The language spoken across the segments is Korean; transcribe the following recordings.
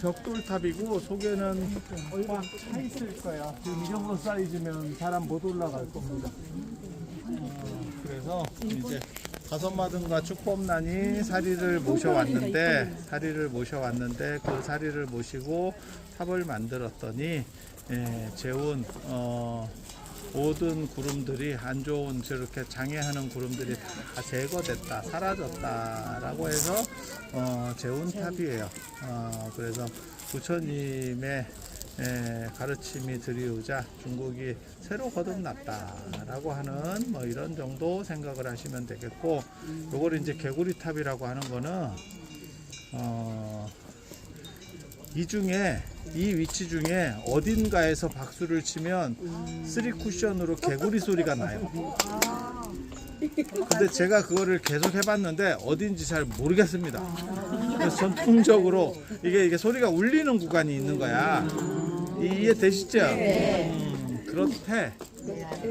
벽돌탑이고 속에는 꽉차 있을 거야. 지금 이 정도 사이즈면 사람 못 올라갈 겁니다. 어, 그래서 이제 가선마등과 축법난이 사리를 모셔왔는데 사리를 모셔왔는데 그 사리를 모시고 탑을 만들었더니 예, 재운 어, 모든 구름들이 안 좋은 저렇게 장애하는 구름들이 다 제거됐다 사라졌다라고 해서 어, 재운 탑이에요. 어, 그래서 부처님의 에, 가르침이 드리우자 중국이 새로 거듭났다라고 하는 뭐 이런 정도 생각을 하시면 되겠고 요걸 이제 개구리 탑이라고 하는 거는 어, 이 중에 이 위치 중에 어딘가에서 박수를 치면 쓰리 쿠션으로 개구리 소리가 나요. 근데 제가 그거를 계속 해봤는데 어딘지 잘 모르겠습니다. 그래서 전통적으로 이게 이게 소리가 울리는 구간이 있는 거야. 이- 이해되시죠? 음, 그렇대.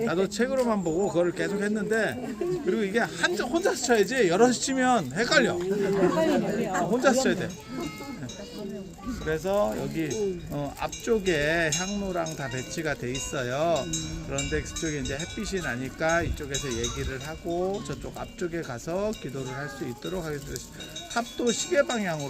나도 책으로만 보고 그거를 계속 했는데 그리고 이게 한 혼자서 쳐야지 여럿이 치면 헷갈려. 어, 혼자서 쳐야 돼. 그래서 여기 어, 앞쪽에 향로랑 다 배치가 돼 있어요. 그런데 그쪽에 이제 햇빛이 나니까 이쪽에서 얘기를 하고 저쪽 앞쪽에 가서 기도를 할 수 있도록 하겠습니다. 탑도 시계 방향으로